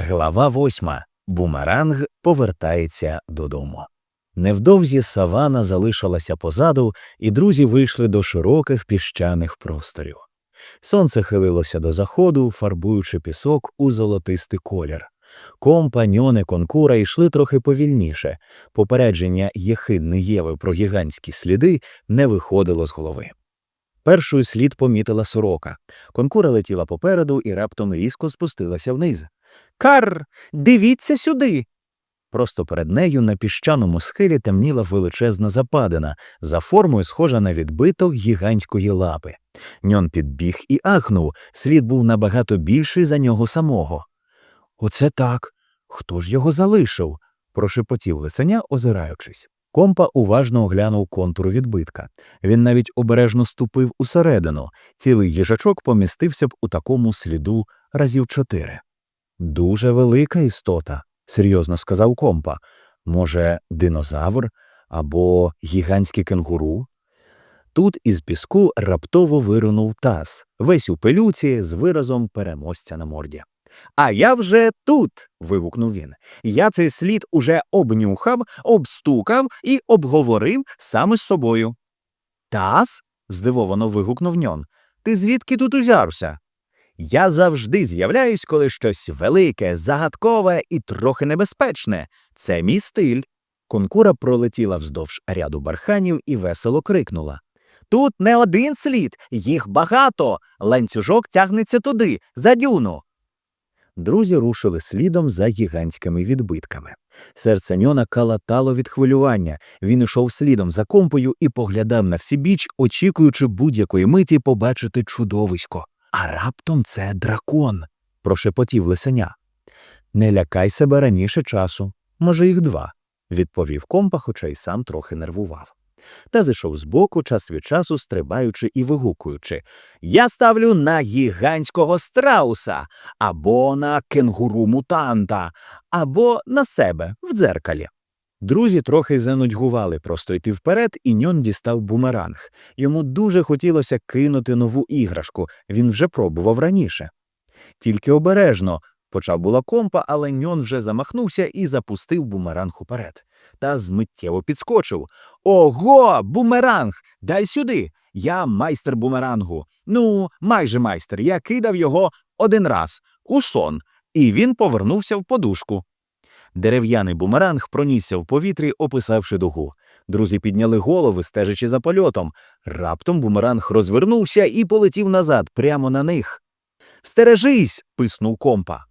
Глава восьма. Бумеранг повертається додому. Невдовзі савана залишилася позаду, і друзі вийшли до широких піщаних просторів. Сонце хилилося до заходу, фарбуючи пісок у золотистий колір. Компаньони конкура йшли трохи повільніше. Попередження Єхидни Єви про гігантські сліди не виходило з голови. Першою слід помітила сорока. Конкура летіла попереду і раптом різко спустилася вниз. Кар, дивіться сюди. Просто перед нею на піщаному схилі темніла величезна западина, за формою схожа на відбиток гігантської лапи. Ньон підбіг і ахнув, слід був набагато більший за нього самого. Оце так. Хто ж його залишив? прошепотів лисеня, озираючись. Компа уважно оглянув контур відбитка. Він навіть обережно ступив усередину. Цілий їжачок помістився б у такому сліду разів чотири. Дуже велика істота, серйозно сказав компа. Може, динозавр або гігантський кенгуру? Тут із піску раптово вирунув таз, весь у пилюці з виразом переможця на морді. А я вже тут. вигукнув він. Я цей слід уже обнюхав, обстукав і обговорив саме з собою. Таз? здивовано вигукнув ньон. Ти звідки тут узявся? Я завжди з'являюсь, коли щось велике, загадкове і трохи небезпечне. Це мій стиль. Конкура пролетіла вздовж ряду барханів і весело крикнула. Тут не один слід, їх багато. Ланцюжок тягнеться туди, за дюну. Друзі рушили слідом за гігантськими відбитками. Серце ньона калатало від хвилювання. Він ішов слідом за компою і поглядав на всібіч, очікуючи будь-якої миті побачити чудовисько. А раптом це дракон, прошепотів лисеня. Не лякай себе раніше часу, може, їх два, відповів компа, хоча й сам трохи нервував. Та зайшов збоку, час від часу стрибаючи і вигукуючи Я ставлю на гігантського страуса, або на кенгуру мутанта, або на себе в дзеркалі. Друзі трохи занудьгували просто йти вперед, і ньон дістав бумеранг. Йому дуже хотілося кинути нову іграшку, він вже пробував раніше. Тільки обережно, почав була компа, але ньон вже замахнувся і запустив бумеранг уперед. Та змиттєво підскочив. Ого, бумеранг! Дай сюди. Я майстер бумерангу. Ну, майже майстер. Я кидав його один раз у сон, і він повернувся в подушку. Дерев'яний бумеранг пронісся в повітрі, описавши дугу. Друзі підняли голови, стежачи за польотом. Раптом бумеранг розвернувся і полетів назад, прямо на них. Стережись. писнув компа.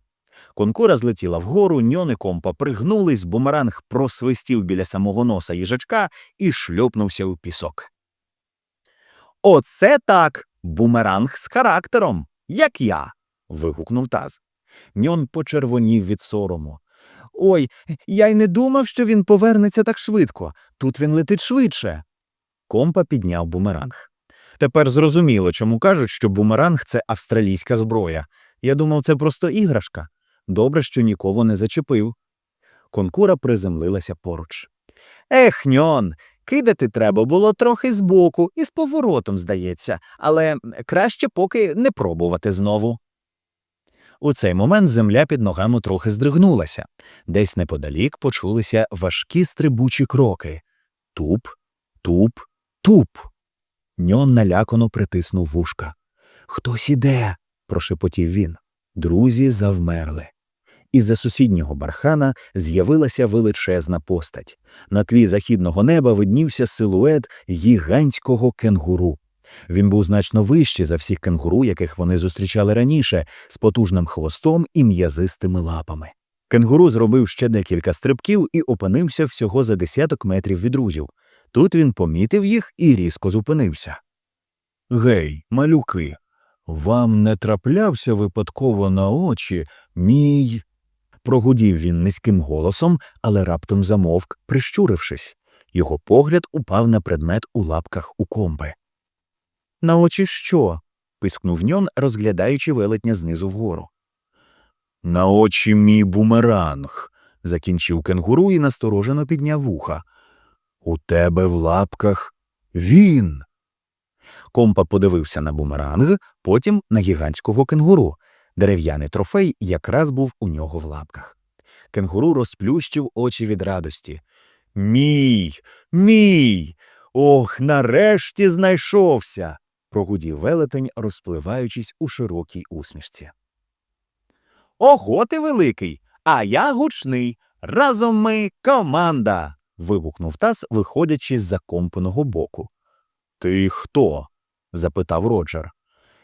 Конкура злетіла вгору, ньони компа пригнулись, бумеранг просвистів біля самого носа їжачка і шльопнувся у пісок. Оце так. Бумеранг з характером, як я. вигукнув таз. Ньон почервонів від сорому. Ой, я й не думав, що він повернеться так швидко. Тут він летить швидше. Компа підняв бумеранг. Тепер зрозуміло, чому кажуть, що бумеранг це австралійська зброя. Я думав, це просто іграшка. Добре, що нікого не зачепив. Конкура приземлилася поруч. Ех, ньон, кидати треба було трохи збоку і з поворотом, здається, але краще поки не пробувати знову. У цей момент земля під ногами трохи здригнулася. Десь неподалік почулися важкі стрибучі кроки. Туп, туп, туп. Ньон налякано притиснув вушка. Хтось іде, прошепотів він. Друзі завмерли. Із-за сусіднього бархана з'явилася величезна постать. На тлі західного неба виднівся силует гігантського кенгуру. Він був значно вищий за всіх кенгуру, яких вони зустрічали раніше, з потужним хвостом і м'язистими лапами. Кенгуру зробив ще декілька стрибків і опинився всього за десяток метрів від друзів. Тут він помітив їх і різко зупинився. Гей, малюки, вам не траплявся випадково на очі мій. Прогудів він низьким голосом, але раптом замовк, прищурившись. Його погляд упав на предмет у лапках у комби. На очі що? пискнув ньон, розглядаючи велетня знизу вгору. На очі мій бумеранг, закінчив кенгуру і насторожено підняв вуха. У тебе в лапках він. Компа подивився на бумеранг, потім на гігантського кенгуру. Дерев'яний трофей якраз був у нього в лапках. Кенгуру розплющив очі від радості. Мій, мій. Ох, нарешті знайшовся. прогудів велетень, розпливаючись у широкій усмішці. Ого ти великий, а я гучний. Разом ми команда. вибухнув таз, виходячи з закомпаного боку. Ти хто? запитав Роджер.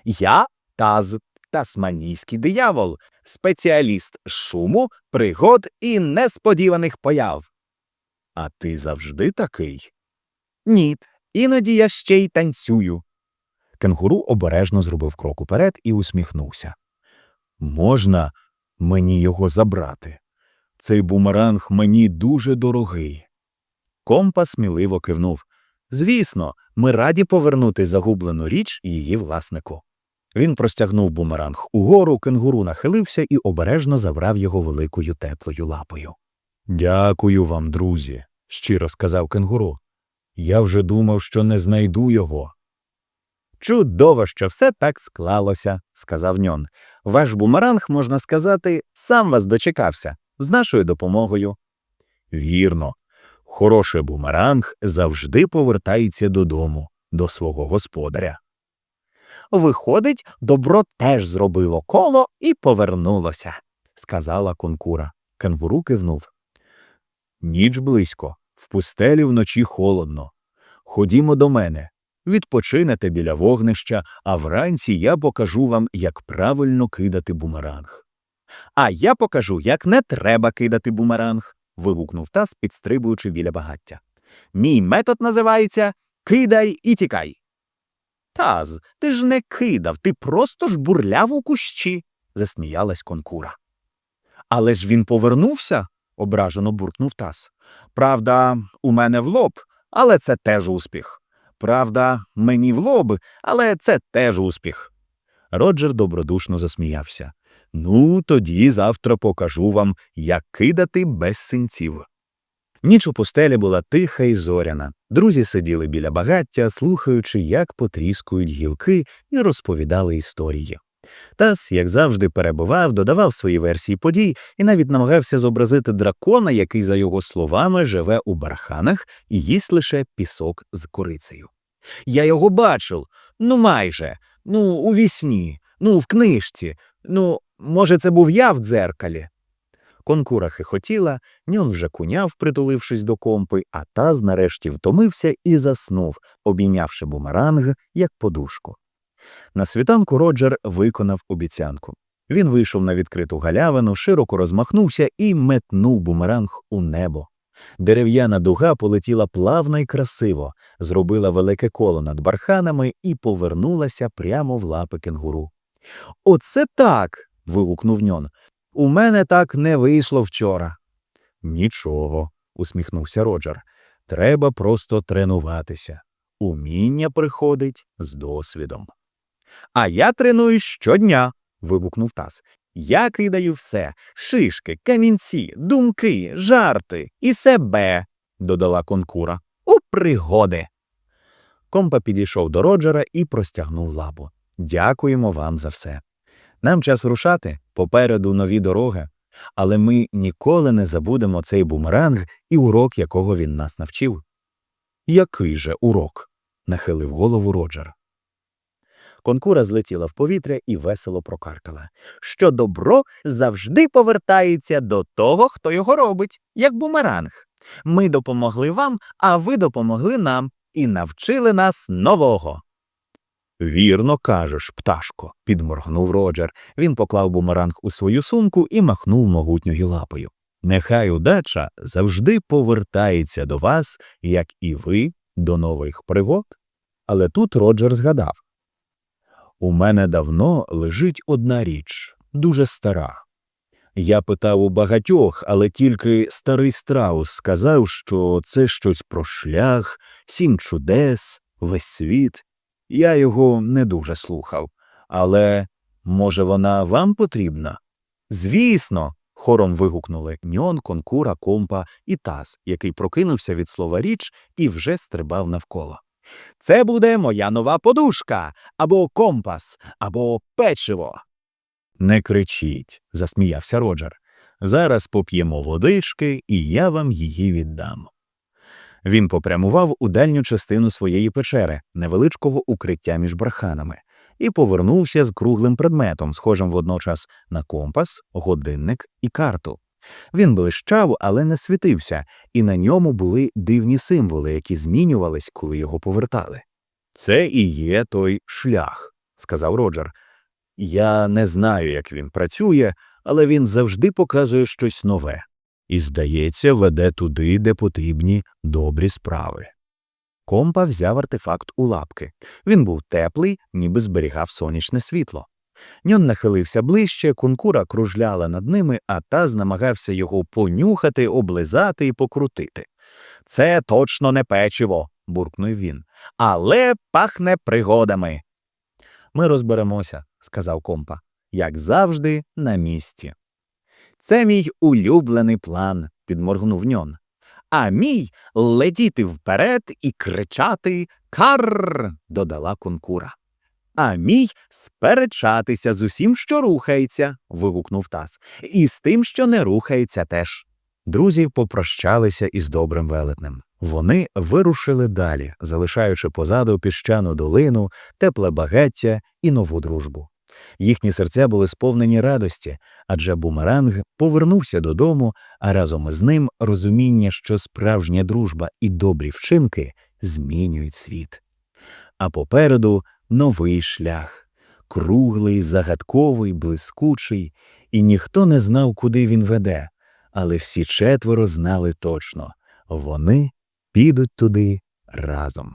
Я Таз, тасманійський диявол, спеціаліст шуму, пригод і несподіваних появ. А ти завжди такий? Ні, іноді я ще й танцюю. Кенгуру обережно зробив крок уперед і усміхнувся. Можна мені його забрати? Цей бумеранг мені дуже дорогий. Компас сміливо кивнув. Звісно, ми раді повернути загублену річ її власнику. Він простягнув бумеранг угору, кенгуру нахилився і обережно забрав його великою теплою лапою. Дякую вам, друзі, щиро сказав кенгуру. Я вже думав, що не знайду його. Чудово, що все так склалося, сказав ньон. Ваш бумеранг, можна сказати, сам вас дочекався з нашою допомогою. Вірно, хороший бумеранг завжди повертається додому, до свого господаря. Виходить, добро теж зробило коло і повернулося, сказала конкура. Кенгуру кивнув. Ніч близько, в пустелі вночі холодно. Ходімо до мене. Відпочинете біля вогнища, а вранці я покажу вам, як правильно кидати бумеранг. А я покажу, як не треба кидати бумеранг. вигукнув таз, підстрибуючи біля багаття. Мій метод називається Кидай і тікай. Таз, ти ж не кидав, ти просто ж бурляв у кущі, засміялась конкура. Але ж він повернувся, ображено буркнув таз. Правда, у мене в лоб, але це теж успіх. Правда, мені в лоб, але це теж успіх. Роджер добродушно засміявся. Ну, тоді завтра покажу вам, як кидати без синців. Ніч у пустелі була тиха і зоряна. Друзі сиділи біля багаття, слухаючи, як потріскують гілки, і розповідали історії. Тас, як завжди, перебував, додавав свої версії подій і навіть намагався зобразити дракона, який, за його словами, живе у барханах і їсть лише пісок з корицею. Я його бачив, ну майже, ну, у вісні, ну, в книжці, ну, може, це був я в дзеркалі. Конкура хихотіла, ньон вже куняв, притулившись до компи, а таз нарешті втомився і заснув, обійнявши бумеранг, як подушку. На світанку Роджер виконав обіцянку. Він вийшов на відкриту галявину, широко розмахнувся і метнув бумеранг у небо. Дерев'яна дуга полетіла плавно і красиво, зробила велике коло над барханами і повернулася прямо в лапи кенгуру. Оце так. вигукнув ньон. У мене так не вийшло вчора. Нічого, усміхнувся Роджер. Треба просто тренуватися. Уміння приходить з досвідом. А я тренуюсь щодня. вибухнув таз. Я кидаю все шишки, камінці, думки, жарти і себе, додала конкура. У пригоди. Компа підійшов до Роджера і простягнув лапу. Дякуємо вам за все. Нам час рушати попереду нові дороги, але ми ніколи не забудемо цей бумеранг і урок, якого він нас навчив. Який же урок? нахилив голову Роджер. Конкура злетіла в повітря і весело прокаркала, що добро завжди повертається до того, хто його робить, як бумеранг. Ми допомогли вам, а ви допомогли нам і навчили нас нового. Вірно кажеш, пташко, підморгнув Роджер. Він поклав бумеранг у свою сумку і махнув могутньою лапою. Нехай удача завжди повертається до вас, як і ви, до нових пригод. Але тут Роджер згадав У мене давно лежить одна річ, дуже стара. Я питав у багатьох, але тільки старий страус сказав, що це щось про шлях, сім чудес, весь світ. Я його не дуже слухав. Але, може, вона вам потрібна? Звісно. хором вигукнули ньон, конкура, компа і таз, який прокинувся від слова річ і вже стрибав навколо. Це буде моя нова подушка, або компас, або печиво. Не кричіть, засміявся Роджер. Зараз поп'ємо водички, і я вам її віддам. Він попрямував у дальню частину своєї печери, невеличкого укриття між барханами, і повернувся з круглим предметом, схожим водночас на компас, годинник і карту. Він блищав, але не світився, і на ньому були дивні символи, які змінювались, коли його повертали. Це і є той шлях, сказав Роджер. Я не знаю, як він працює, але він завжди показує щось нове. І, здається, веде туди, де потрібні добрі справи. Компа взяв артефакт у лапки. Він був теплий, ніби зберігав сонячне світло. Ньон нахилився ближче, кункура кружляла над ними, а таз намагався його понюхати, облизати і покрутити. Це точно не печиво, буркнув він, але пахне пригодами. Ми розберемося, сказав компа, як завжди, на місці. Це мій улюблений план, підморгнув ньон. А мій летіти вперед і кричати Карр. додала кункура. А мій сперечатися з усім, що рухається, вигукнув таз, і з тим, що не рухається теж. Друзі попрощалися із добрим велетнем. Вони вирушили далі, залишаючи позаду піщану долину, тепле багаття і нову дружбу. Їхні серця були сповнені радості, адже бумеранг повернувся додому, а разом із ним розуміння, що справжня дружба і добрі вчинки змінюють світ. А попереду новий шлях круглий, загадковий, блискучий, і ніхто не знав, куди він веде, але всі четверо знали точно вони підуть туди разом.